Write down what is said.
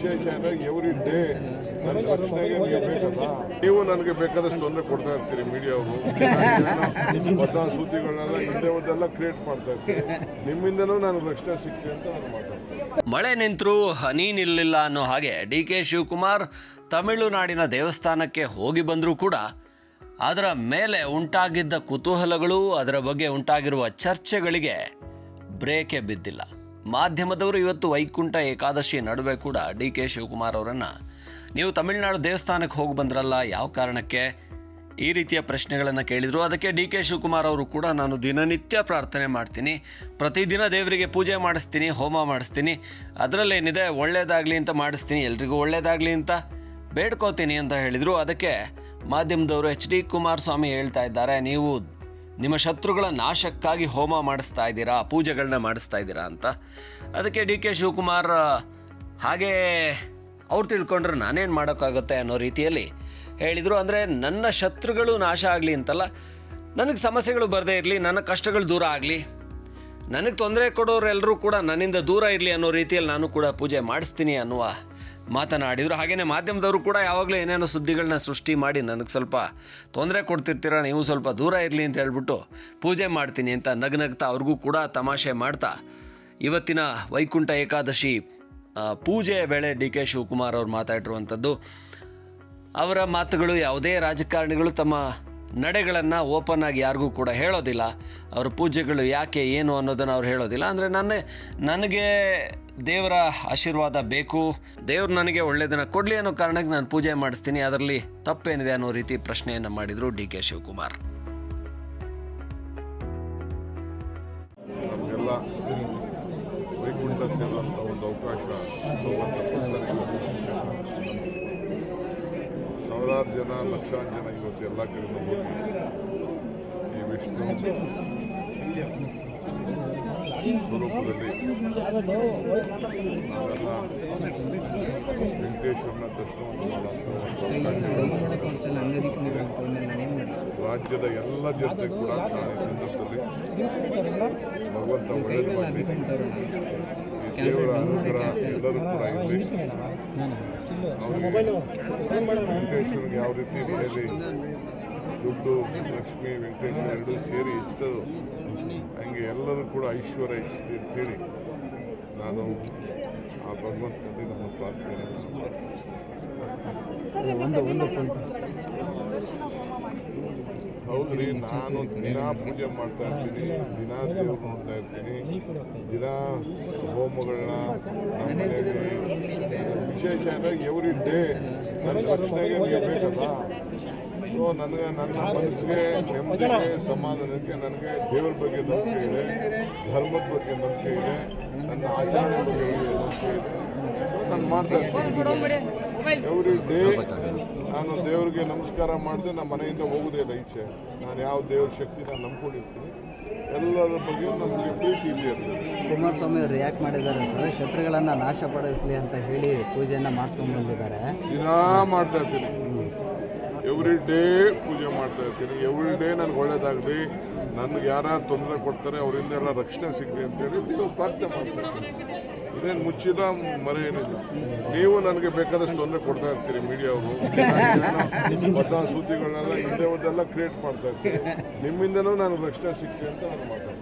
ವಿಶೇಷ ಅಂದರೆ every day ನೀವು ನನಗೆ ಬೇಕಾದಷ್ಟು ತೊಂದರೆ ಕೊಡ್ತಾ ಇರ್ತೀರಿ ಮೀಡಿಯಾ ಹೊಸ ಸುದ್ದಿಗಳನ್ನೆಲ್ಲ ಹಿಂದೆ ಒಂದೆಲ್ಲ ಕ್ರಿಯೇಟ್ ಮಾಡ್ತಾ ಇರ್ತೀರಿ ನಿಮ್ಮಿಂದನೂ ನನಗೆ ರಕ್ಷಣೆ ಸಿಗ್ತೀವಿ ಅಂತ ನಾನು ಮಾತಾಡ್ತೀನಿ. ಮಳೆ ನಿಂತರೂ, ಹನಿ ನಿಲ್ಲಿಲ್ಲ ಅನ್ನೋ ಹಾಗೆ ಡಿ ಕೆ ಶಿವಕುಮಾರ್ ತಮಿಳುನಾಡಿನ ದೇವಸ್ಥಾನಕ್ಕೆ ಹೋಗಿ ಬಂದರೂ ಕೂಡ ಅದರ ಮೇಲೆ ಉಂಟಾಗಿದ್ದ ಕುತೂಹಲಗಳು, ಅದರ ಬಗ್ಗೆ ಉಂಟಾಗಿರುವ ಚರ್ಚೆಗಳಿಗೆ ಬ್ರೇಕೇ ಬಿದ್ದಿಲ್ಲ. ಮಾಧ್ಯಮದವರು ಇವತ್ತು ವೈಕುಂಠ ಏಕಾದಶಿ ನಡುವೆ ಕೂಡ ಡಿ ಕೆ ಶಿವಕುಮಾರ್ ಅವರನ್ನು, ನೀವು ತಮಿಳುನಾಡು ದೇವಸ್ಥಾನಕ್ಕೆ ಹೋಗಿ ಬಂದ್ರಲ್ಲ, ಯಾವ ಕಾರಣಕ್ಕೆ? ಈ ರೀತಿಯ ಪ್ರಶ್ನೆಗಳನ್ನು ಕೇಳಿದರು. ಅದಕ್ಕೆ ಡಿ ಕೆ ಶಿವಕುಮಾರ್ ಅವರು ಕೂಡ, ನಾನು ದಿನನಿತ್ಯ ಪ್ರಾರ್ಥನೆ ಮಾಡ್ತೀನಿ. ಪ್ರತಿದಿನ ದೇವರಿಗೆ ಪೂಜೆ ಮಾಡಿಸ್ತೀನಿ, ಹೋಮ ಮಾಡಿಸ್ತೀನಿ. ಅದರಲ್ಲೇನಿದೆ? ಒಳ್ಳೆಯದಾಗಲಿ ಅಂತ ಮಾಡಿಸ್ತೀನಿ. ಎಲ್ರಿಗೂ ಒಳ್ಳೆಯದಾಗಲಿ ಅಂತ ಬೇಡ್ಕೋತೀನಿ ಅಂತ ಹೇಳಿದರು. ಅದಕ್ಕೆ ಮಾಧ್ಯಮದವರು ಎಚ್ ಡಿ ಕುಮಾರಸ್ವಾಮಿ ಹೇಳ್ತಾ ಇದ್ದಾರೆ, ನೀವು ನಿಮ್ಮ ಶತ್ರುಗಳ ನಾಶಕ್ಕಾಗಿ ಹೋಮ ಮಾಡಿಸ್ತಾ ಇದ್ದೀರಾ ಪೂಜೆಗಳನ್ನ ಮಾಡಿಸ್ತಾ ಇದ್ದೀರಾ ಅಂತ? ಅದಕ್ಕೆ ಡಿ ಕೆ ಶಿವಕುಮಾರ್, ಹಾಗೇ ಅವ್ರು ತಿಳ್ಕೊಂಡ್ರೆ ನಾನೇನು ಮಾಡೋಕ್ಕಾಗುತ್ತೆ ಅನ್ನೋ ರೀತಿಯಲ್ಲಿ ಹೇಳಿದರು. ಅಂದರೆ ನನ್ನ ಶತ್ರುಗಳು ನಾಶ ಆಗಲಿ ಅಂತಲ್ಲ, ನನಗೆ ಸಮಸ್ಯೆಗಳು ಬರದೇ ಇರಲಿ, ನನ್ನ ಕಷ್ಟಗಳು ದೂರ ಆಗಲಿ ನನಗೆ ತೊಂದರೆ ಕೊಡೋರೆಲ್ಲರೂ ಕೂಡ ನನ್ನಿಂದ ದೂರ ಇರಲಿ ಅನ್ನೋ ರೀತಿಯಲ್ಲಿ ನಾನು ಕೂಡ ಪೂಜೆ ಮಾಡಿಸ್ತೀನಿ ಅನ್ನುವ ಮಾತನಾಡಿದರು. ಹಾಗೆಯೇ ಮಾಧ್ಯಮದವರು ಕೂಡ ಯಾವಾಗಲೂ ಏನೇನೋ ಸುದ್ದಿಗಳನ್ನ ಸೃಷ್ಟಿ ಮಾಡಿ ನನಗೆ ಸ್ವಲ್ಪ ತೊಂದರೆ ಕೊಡ್ತಿರ್ತೀರ, ನೀವು ಸ್ವಲ್ಪ ದೂರ ಇರಲಿ ಅಂತ ಹೇಳ್ಬಿಟ್ಟು ಪೂಜೆ ಮಾಡ್ತೀನಿ ಅಂತ ನಗ್ನಗ್ತಾ ಅವ್ರಿಗೂ ಕೂಡ ತಮಾಷೆ ಮಾಡ್ತಾ ಇವತ್ತಿನ ವೈಕುಂಠ ಏಕಾದಶಿ ಪೂಜೆಯ ವೇಳೆ ಡಿ ಕೆ ಶಿವಕುಮಾರ್ ಅವರು ಮಾತಾಡಿರುವಂಥದ್ದು. ಅವರ ಮಾತುಗಳು ಯಾವುದೇ ರಾಜಕಾರಣಿಗಳು ತಮ್ಮ ನಡೆಗಳನ್ನು ಓಪನ್ ಆಗಿ ಯಾರಿಗೂ ಕೂಡ ಹೇಳೋದಿಲ್ಲ. ಅವರ ಪೂಜೆಗಳು ಯಾಕೆ, ಏನು ಅನ್ನೋದನ್ನು ಅವ್ರು ಹೇಳೋದಿಲ್ಲ. ಅಂದರೆ ನನ್ನ, ನನಗೆ ದೇವರ ಆಶೀರ್ವಾದ ಬೇಕು. ದೇವ್ರು ನನಗೆ ಒಳ್ಳೆಯದನ್ನು ಕೊಡಲಿ ಅನ್ನೋ ಕಾರಣಕ್ಕೆ ನಾನು ಪೂಜೆ ಮಾಡಿಸ್ತೀನಿ. ಅದರಲ್ಲಿ ತಪ್ಪೇನಿದೆ ಅನ್ನೋ ರೀತಿ ಪ್ರಶ್ನೆಯನ್ನು ಮಾಡಿದರು ಡಿ ಕೆ ಶಿವಕುಮಾರ್. ಎಲ್ಲ ಒಂದು ಅವಕಾಶ. ಸಾವಿರಾರು ಜನ ಲಕ್ಷಾಂತರ ಜನ ಇವತ್ತು ಎಲ್ಲ ಕಡೆ ಈ ವಿಷ್ಣು ಸ್ವರೂಪದಲ್ಲಿ ನಾವೆಲ್ಲ ವೆಂಕಟೇಶ್ವರನ ದರ್ಶನವನ್ನು ರಾಜ್ಯದ ಎಲ್ಲ ಜನತೆ ಕೂಡ ನಾನು ಭಗವಂತ ಒಳ್ಳೆಯದು ದೇವರ ಅನುಗ್ರಹ ಎಲ್ಲರೂ ಕೂಡ ಇರಲಿ. ಅವರಿಗೆ ವೆಂಕಟೇಶ್ವರಿಗೆ ಯಾವ ರೀತಿ ಮನೆಯಲ್ಲಿ ದುಡ್ಡು ಲಕ್ಷ್ಮಿ ವೆಂಕಟೇಶ್ವರ ಎರಡೂ ಸೇರಿ ಹೆಚ್ಚೋದು ಹಂಗೆ ಎಲ್ಲರೂ ಕೂಡ ಐಶ್ವರ್ಯ ಹೆಚ್ಚಲಿ ಅಂತೇಳಿ ನಾನು ಆ ಭಗವಂತನಲ್ಲಿ ನನ್ನ ಪ್ರಾರ್ಥನೆ ಸರ್ ನಿನ್ನೆ ತಮಿಳ್ನಾಡಿಗೆ ಹೋಗಿದ್ರಲ್ಲ ಸರ್ ನೀವು ಸುದರ್ಶನ ಹೋಮ ಮಾಡಿಸಿದ್ರಿ ಹೌದ್ರಿ ನಾನು ದಿನ ಪೂಜೆ ಮಾಡ್ತಾ ಇರ್ತೀನಿ, ದಿನ ದೇವ್ರು ನೋಡ್ತಾ ಇರ್ತೀನಿ, ದಿನ ಹೋಮಗಳನ್ನ ವಿಶೇಷ ಅಂದ್ರೆ ಎವ್ರಿ ಡೇ ನನ್ನ ರಕ್ಷಣೆಗೆ ನೀವು ಬೇಕಲ್ಲ? ಸೊ ನನಗೆ ನನ್ನ ಮನಸ್ಸಿಗೆ, ನೆಮ್ಮದಿಗೆ, ಸಮಾಧಾನಕ್ಕೆ ನನಗೆ ದೇವ್ರ ಬಗ್ಗೆ ನಂಬಿಕೆ ಇದೆ, ಧರ್ಮದ ಬಗ್ಗೆ ನಂಬಿಕೆ ಇದೆ. ನನ್ನ ನಾನು ಮಾಡ್ತಾ ಎವ್ರಿ ಡೇ ನಾನು ದೇವರಿಗೆ ನಮಸ್ಕಾರ ಮಾಡಿದೆ ನಮ್ಮ ಮನೆಯಿಂದ ಹೋಗೋದೇ ಇಲ್ಲ ಈಚೆ. ನಾನು ಯಾವ ದೇವ್ರ ಶಕ್ತಿ ನಾನು ನಂಬ್ಕೊಂಡಿರ್ತೀನಿ. ಎಲ್ಲರ ಬಗ್ಗೆ ನಮಗೆ ಪ್ರೀತಿ ಇದೆ ಕುಮಾರಸ್ವಾಮಿ ಅವರು ರಿಯಾಕ್ಟ್ ಮಾಡಿದ್ದಾರೆ ಸರ್. ಶತ್ರುಗಳನ್ನು ನಾಶಪಡಿಸಲಿ ಅಂತ ಹೇಳಿ ಪೂಜೆಯನ್ನು ಮಾಡಿಸ್ಕೊಂಡು ಬಂದಿದ್ದಾರೆ. ದಿನ ಮಾಡ್ತಾ ಇರ್ತೀನಿ. ಎವ್ರಿ ಡೇ ಪೂಜೆ ಮಾಡ್ತಾ ಇರ್ತೀನಿ. ಎವ್ರಿ ಡೇ ನನಗೆ ಒಳ್ಳೇದಾಗಲಿ. ನನಗೆ ಯಾರ್ಯಾರು ತೊಂದರೆ ಕೊಡ್ತಾರೆ, ಅವರಿಂದ ಎಲ್ಲ ರಕ್ಷಣೆ ಸಿಗಲಿ ಅಂತೇಳಿ ನೀವು ಪ್ರಾರ್ಥನೆ ಮಾಡ್ತಾ ಇರ್ತೀನಿ ಇದೇನು ಮುಚ್ಚಿದ ಮರೆ ಏನಿಲ್ಲ. ನೀವು ನನಗೆ ಬೇಕಾದಷ್ಟು ತೊಂದರೆ ಕೊಡ್ತಾ ಇರ್ತೀರಿ ಮೀಡಿಯಾ ಅವರು ಹೊಸ ಸುದ್ದಿಗಳನ್ನೆಲ್ಲ ಹಿಂದೆ ಒಂದೆಲ್ಲ ಕ್ರಿಯೇಟ್ ಮಾಡ್ತಾ ಇರ್ತೀರಿ ನಿಮ್ಮಿಂದನೂ ನನಗೆ ರಕ್ಷಣೆ ಸಿಗ್ತೀವಿ ಅಂತ ನಾನು ಮಾತಾಡ್ತೀನಿ.